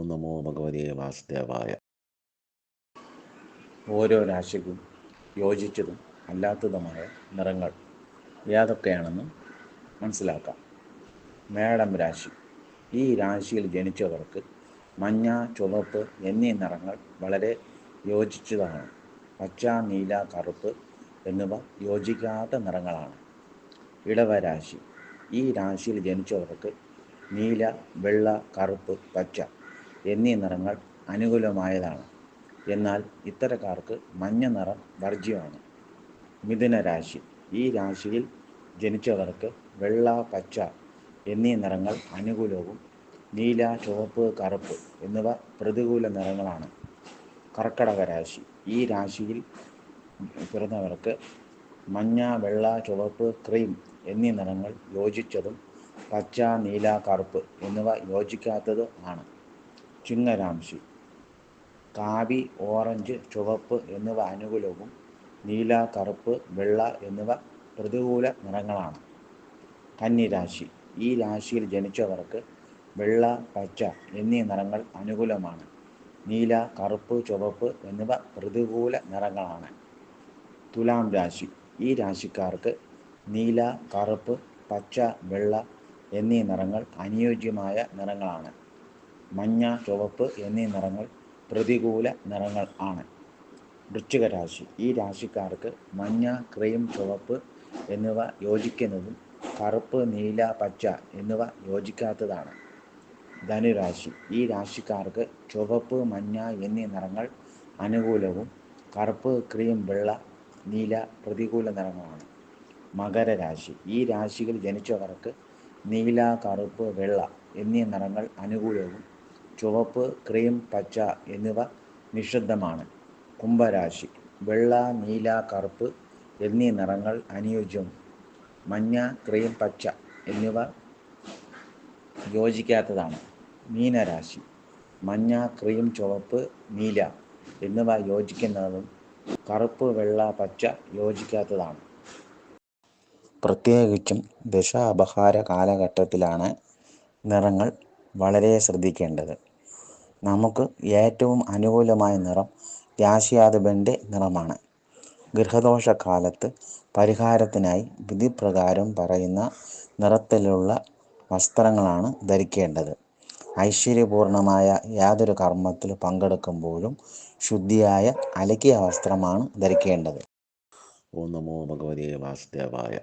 ഓം നമോ ഭഗവതേ വാസുദേവായ? ഓരോ രാശിക്കും യോജിച്ചതും അല്ലാത്തതുമായ നിറങ്ങൾ ഏതൊക്കെയാണെന്ന് മനസ്സിലാക്കാം. മേടം രാശി. ഈ രാശിയിൽ ജനിച്ചവർക്ക് മഞ്ഞ ചുവപ്പ് എന്നീ നിറങ്ങൾ വളരെ യോജിച്ചതാണ്. പച്ച നീല കറുപ്പ് എന്നിവ യോജിക്കാത്ത നിറങ്ങളാണ്. ഇടവരാശി ഈ രാശിയിൽ ജനിച്ചവർക്ക് നീല വെള്ള കറുപ്പ് പച്ച എന്നീ നിറങ്ങൾ അനുകൂലമായതാണ്. എന്നാൽ ഇത്തരക്കാർക്ക് മഞ്ഞ നിറം വർജ്യമാണ്. മിഥുന രാശി. ഈ രാശിയിൽ ജനിച്ചവർക്ക് വെള്ള പച്ച എന്നീ നിറങ്ങൾ അനുകൂലവും നീല ചുവപ്പ് കറുപ്പ് എന്നിവ പ്രതികൂല നിറങ്ങളാണ്. കർക്കടക രാശി. ഈ രാശിയിൽ പിറന്നവർക്ക് മഞ്ഞ വെള്ള ചുവപ്പ് ക്രീം എന്നീ നിറങ്ങൾ യോജിച്ചതും പച്ച നീല കറുപ്പ് എന്നിവ യോജിക്കാത്തതും ആണ്. ചിങ്ങരാശി. കാവി ഓറഞ്ച് ചുവപ്പ് എന്നിവ അനുകൂലവും നീല കറുപ്പ് വെള്ള എന്നിവ പ്രതികൂല നിറങ്ങളാണ്. കന്നിരാശി. ഈ രാശിയിൽ ജനിച്ചവർക്ക് വെള്ള പച്ച എന്നീ നിറങ്ങൾ അനുകൂലമാണ്. നീല കറുപ്പ് ചുവപ്പ് എന്നിവ പ്രതികൂല നിറങ്ങളാണ്. തുലാം രാശി. ഈ രാശിക്കാർക്ക് നീല കറുപ്പ് പച്ച വെള്ള എന്നീ നിറങ്ങൾ അനുയോജ്യമായ നിറങ്ങളാണ്. മഞ്ഞ ചുവപ്പ് എന്നീ നിറങ്ങൾ പ്രതികൂല നിറങ്ങൾ ആണ്. വൃശ്ചിക രാശി. ഈ രാശിക്കാർക്ക് മഞ്ഞ ക്രീം ചുവപ്പ് എന്നിവ യോജിക്കുന്നതും കറുപ്പ് നീല പച്ച എന്നിവ യോജിക്കാത്തതാണ്. ധനുരാശി. ഈ രാശിക്കാർക്ക് ചുവപ്പ് മഞ്ഞ എന്നീ നിറങ്ങൾ അനുകൂലവും കറുപ്പ് ക്രീം വെള്ള നീല പ്രതികൂല നിറങ്ങളാണ്. മകരരാശി ഈ രാശിയിൽ ജനിച്ചവർക്ക് നീല കറുപ്പ് വെള്ള എന്നീ നിറങ്ങൾ അനുകൂലവും ചുവപ്പ് ക്രീം പച്ച എന്നിവ നിഷിദ്ധമാണ്. കുംഭരാശി വെള്ള നീല കറുപ്പ് എന്നീ നിറങ്ങൾ അനുയോജ്യം. മഞ്ഞ ക്രീം പച്ച എന്നിവ യോജിക്കാത്തതാണ്. മീനരാശി മഞ്ഞ ക്രീം ചുവപ്പ് നീല എന്നിവ യോജിക്കുന്നതും കറുപ്പ് വെള്ള പച്ച യോജിക്കാത്തതാണ്. പ്രത്യേകിച്ചും ദശാപഹാര കാലഘട്ടത്തിലാണ് നിറങ്ങൾ വളരെ ശ്രദ്ധിക്കേണ്ടത്. നമുക്ക് ഏറ്റവും അനുകൂലമായ നിറം രാശിയാധിപന്റെ നിറമാണ്. ഗൃഹദോഷക്കാലത്ത് പരിഹാരത്തിനായി വിധിപ്രകാരം പറയുന്ന നിറത്തിലുള്ള വസ്ത്രങ്ങളാണ് ധരിക്കേണ്ടത്. ഐശ്വര്യപൂർണമായ യാതൊരു കർമ്മത്തിൽ പങ്കെടുക്കുമ്പോഴും ശുദ്ധിയായ അലക്കിയ വസ്ത്രമാണ് ധരിക്കേണ്ടത്. ഓം നമോ ഭഗവതേ വാസുദേവായ.